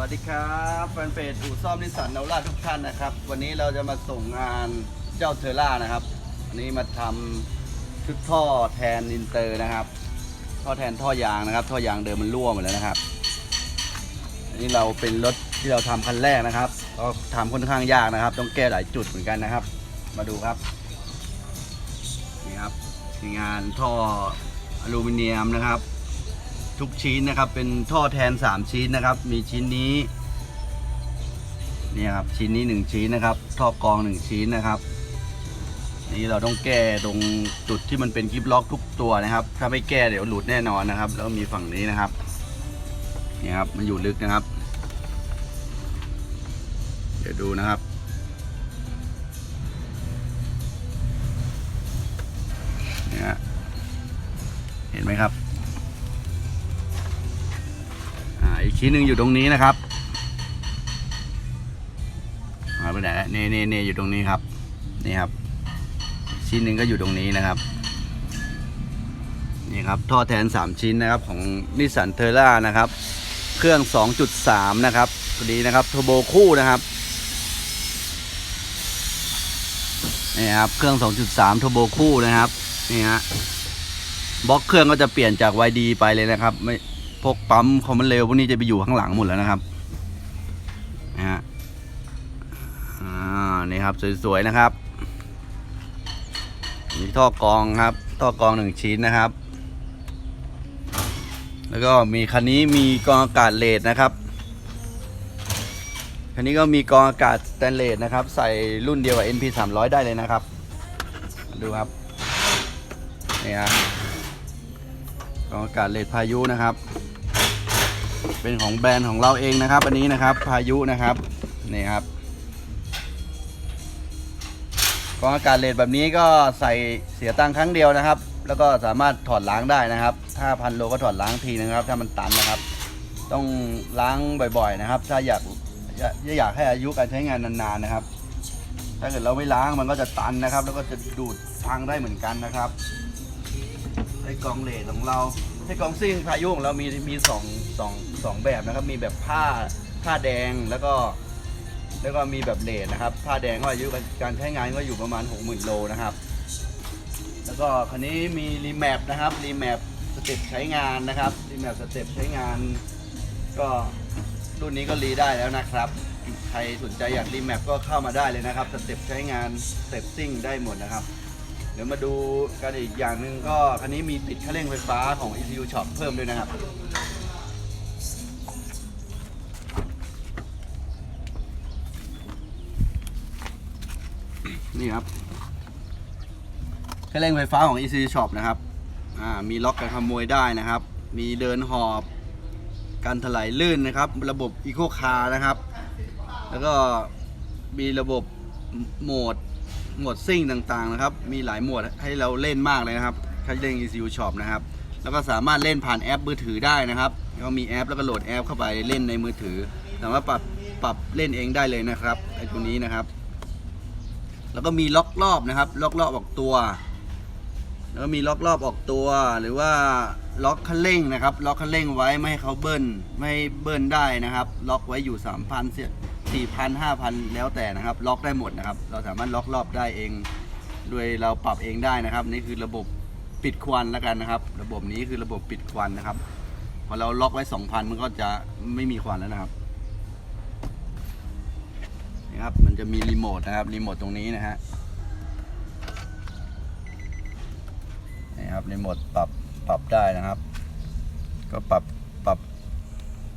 วัสดีครับแฟนเพจอู่ซ่อมนิสสันนาวราทุกท่านนะครับ วันนี้เราจะมาส่งงานเจ้าเทอร่านะครับอันนี้มาทำชุดท่อแทนอินเตอร์นะครับ ท่อแทนท่อยางนะครับ ท่อยางเดิมมันรั่วหมดแล้วนะครับอันนี้เราเป็นรถที่เราทำคันแรกนะครับก็ทำค่อนข้างยากนะครับ ต้องแก้หลายจุดเหมือนกันนะครับ มาดูครับนี่ครับมีงานท่ออลูมิเนียมนะครับ ทุกชิ้นนะครับ เป็นท่อแทน 3 ชิ้นนะครับ มีชิ้นนี้นี่ครับชิ้นนี้ 1 ชิ้นนะครับ ท่อกรอง 1 ชิ้นนะครับ นี่เราต้องแก้ตรงจุดที่มันเป็นกิฟล็อกทุกตัวนะครับ ถ้าไม่แก้เดี๋ยวหลุดแน่นอนนะครับ แล้วมีฝั่งนี้นะครับนี่ครับมันอยู่ลึกนะครับ เดี๋ยวดูนะครับนี่ฮะเห็นไหมครับ ชิ้นหนึ่งอยู่ตรงนี้นะครับหายไปไหนแล้วนี่นี่นี่อยู่ตรงนี้ครับ นี่ครับ ชิ้นหนึ่งก็อยู่ตรงนี้นะครับ นี่ครับ ท่อแทน 3 ชิ้นนะครับของนิสสันเทอร่านะครับ เครื่อง 2.3 นะครับพอดีนะครับโทโบคู่นะครับนี่ครับเครื่อง 2.3โทโบคู่นะครับนี่ฮะบล็อกเครื่องก็จะเปลี่ยนจาก YD ไปเลยนะครับไม่ พวกปั๊มคอมมันเร็วพวกนี้จะไปอยู่ข้างหลังหมดแล้วนะครับนะฮะอ่านี่ครับสวยๆนะครับมีท่อกรองครับ ท่อกรองหนึ่งชิ้นนะครับ แล้วก็มีคันนี้มีกรองอากาศเลดนะครับคันนี้ก็มีกรองอากาศสแตนเลสนะครับ ใส่รุ่นเดียวกับ NP 300 ได้เลยนะครับ ดูครับนี่ฮะกรองอากาศเลดพายุนะครับ เป็นของแบรนด์ของเราเองนะครับ อันนี้นะครับ พายุนะครับนี่ครับกองอากาศเลดแบบนี้ก็ใส่เสียตังค์ครั้งเดียวนะครับ แล้วก็สามารถถอดล้างได้นะครับ ถ้าพันโลก็ถอดล้างทีนะครับ ถ้ามันตันนะครับ ต้องล้างบ่อย ๆ นะครับ ถ้าอยากอยากอยากให้อายุการใช้งานนานๆนะครับ ถ้าเกิดเราไม่ล้างมันก็จะตันนะครับ แล้วก็จะดูดพังได้เหมือนกันนะครับไอ้กองเลดของเรา ไอ้กรองซิ่งพายุของเรามีมีสองสองสองแบบนะครับ มีแบบผ้าผ้าแดงแล้วก็ แล้วก็มีแบบเลดนะครับ ผ้าแดงก็อายุการใช้งานก็อยู่ประมาณ 60,000โลนะครับ แล้วก็คันนี้มีรีแมปนะครับรีแมปสเต็ปใช้งานนะครับรีแมปสเต็ปใช้งาน ก็รุ่นนี้ก็รีได้แล้วนะครับ ใครสนใจอยากรีแมปก็เข้ามาได้เลยนะครับสเต็ปใช้งานสเต็ปซิ่งได้หมดนะครับ เดี๋ยวมาดูกันอีกอย่างหนึ่งก็คันนี้มีติดคันเร่งไฟฟ้าของ ECU Shop เพิ่มด้วยนะครับ นี่ครับคันเร่งไฟฟ้าของ ECU Shop นะครับมีล็อกกันขโมยได้นะครับ มีเดินหอบการถลายลื่นนะครับ ระบบ Eco Car นะครับ แล้วก็มีระบบโหมด หมวดซิ่งต่างๆนะครับ มีหลายหมวดให้เราเล่นมากเลยนะครับคันเร่ง ECU Shop นะครับ แล้วก็สามารถเล่นผ่านแอปมือถือได้นะครับก็มีแอปแล้วก็โหลดแอปเข้าไปเล่นในมือถือ สามารถปรับปรับเล่นเองได้เลยนะครับไอ้ตัวนี้นะครับ แล้วก็มีล็อกรอบนะครับ ล็อกรอบออกตัว แล้วก็มีล็อกรอบออกตัว หรือว่าล็อกคันเร่งนะครับ ล็อกคันเร่งไว้ไม่ให้เขาเบิ้ลไม่ให้เบิ้ลได้นะครับ ล็อกไว้อยู่3,000เสีย 4,000 5,000 แล้วแต่นะครับ ล็อกได้หมดนะครับ เราสามารถล็อกรอบได้เองโดยเราปรับเองได้นะครับ นี่คือระบบปิดควันแล้วกันนะครับ ระบบนี้คือระบบปิดควันนะครับพอเราล็อกไว้ 2,000 มันก็จะไม่มีควันแล้วนะครับนี่ครับมันจะมีรีโมทนะครับรีโมทตรงนี้นะฮะนี่ครับรีโมทปรับปรับได้นะครับ ก็ปรับปรับ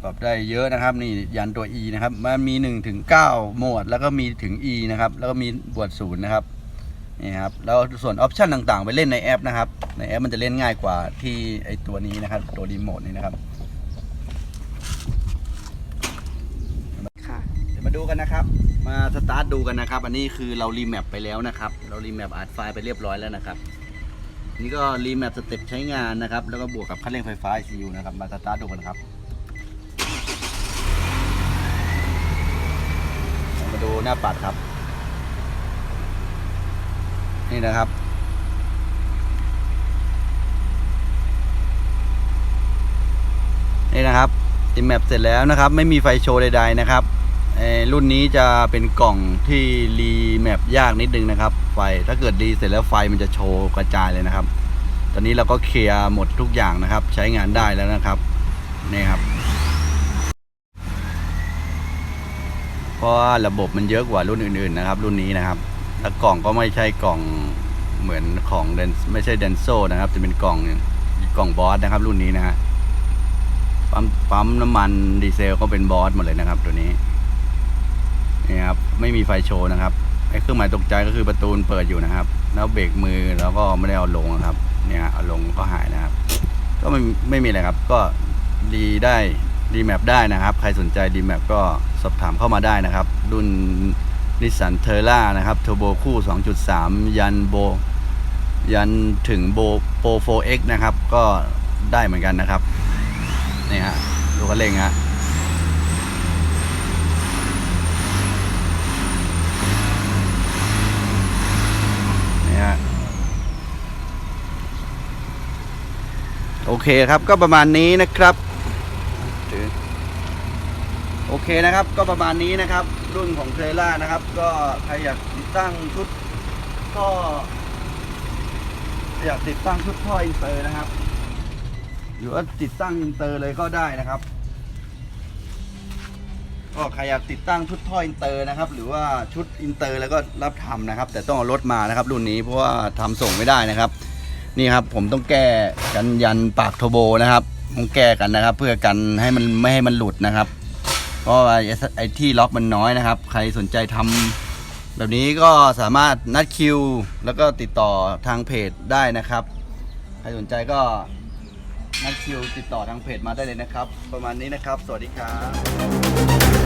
ปรับได้เยอะนะครับ นี่ยันตัว E นะครับ มันมี1ถึง9โหมด แล้วก็มีถึง E นะครับ แล้วก็มีบวกศูนย์นะครับนี่ครับแล้วส่วนออปชันต่างๆ ไปเล่นในแอปนะครับ ในแอปมันจะเล่นง่ายกว่าที่ไอตัวนี้นะครับ ตัวรีโมทนี่นะครับค่ะเดี๋ยวมาดูกันนะครับ มาสตาร์ทดูกันนะครับ อันนี้คือเรารีแมปไปแล้วนะครับ เรารีแมปอัดไฟล์ไปเรียบร้อยแล้วนะครับ นี่ก็รีแมปสเต็ปใช้งานนะครับ แล้วก็บวกกับคันเร่งไฟฟ้า ECU นะครับ มาสตาร์ทดูกันครับ มา ดูหน้าปัดครับ นี่นะครับ นี่นะครับติดแมปเสร็จแล้วนะครับ ไม่มีไฟโชว์ใดๆนะครับรุ่นนี้จะเป็นกล่องที่รีแมปยากนิดนึงนะครับ ไฟถ้าเกิดรีเสร็จแล้วไฟมันจะโชว์กระจายเลยนะครับ ตอนนี้เราก็เคลียร์หมดทุกอย่างนะครับ ใช้งานได้แล้วนะครับนี่ครับ เพราะว่าระบบมันเยอะกว่ารุ่นอื่นๆนะครับ รุ่นนี้นะครับแล้วกล่องก็ไม่ใช่กล่องเหมือนของเดนไม่ใช่เดนโซนะครับจะเป็นกล่องกล่องบอสนะครับ รุ่นนี้นะฮะปั๊มปั๊มน้ำมันดีเซลก็เป็นบอสหมดเลยนะครับ ตัวนี้นี่ครับไม่มีไฟโชว์นะครับไอ้เครื่องหมายตกใจก็คือประตูเปิดอยู่นะครับ แล้วเบรกมือแล้วก็ไม่ได้เอาลงนะครับ เนี่ยเอาลงก็หายนะครับ ก็ไม่ไม่มีอะไรครับ ก็ดีได้ ดีแมปได้นะครับ ใครสนใจดีแมปก็สอบถามเข้ามาได้นะครับ รุ่นนิสสันเทอร่านะครับเทอร์โบคู่ 2.3 ยันโบ ยันถึงโบโปร 4X นะครับ ก็ได้เหมือนกันนะครับ นี่ฮะดูคันเร่งฮะนี่ฮะโอเคครับก็ประมาณนี้นะครับ ถือ โอเคนะครับ ก็ประมาณนี้นะครับ รุ่นของเทรล่านะครับ ก็ใครอยากติดตั้งชุดท่ออยากติดตั้งชุดท่ออินเตอร์นะครับ หรือว่าติดตั้งอินเตอร์เลยก็ได้นะครับก็ใครอยากติดตั้งชุดท่ออินเตอร์นะครับ หรือว่าชุดอินเตอร์แล้วก็รับทำนะครับ แต่ต้องเอารถมานะครับ รุ่นนี้เพราะว่าทำส่งไม่ได้นะครับ นี่ครับผมต้องแก้กันยันปากโทโบนะครับ ต้องแก้กันนะครับ เพื่อกันให้มันไม่ให้มันหลุดนะครับ เพราะว่าไอ้ไอ้ที่ล็อกมันน้อยนะครับ ใครสนใจทำแบบนี้ก็สามารถนัดคิว แล้วก็ติดต่อทางเพจได้นะครับ ใครสนใจก็นัดคิวติดต่อทางเพจมาได้เลยนะครับ ประมาณนี้นะครับ สวัสดีครับ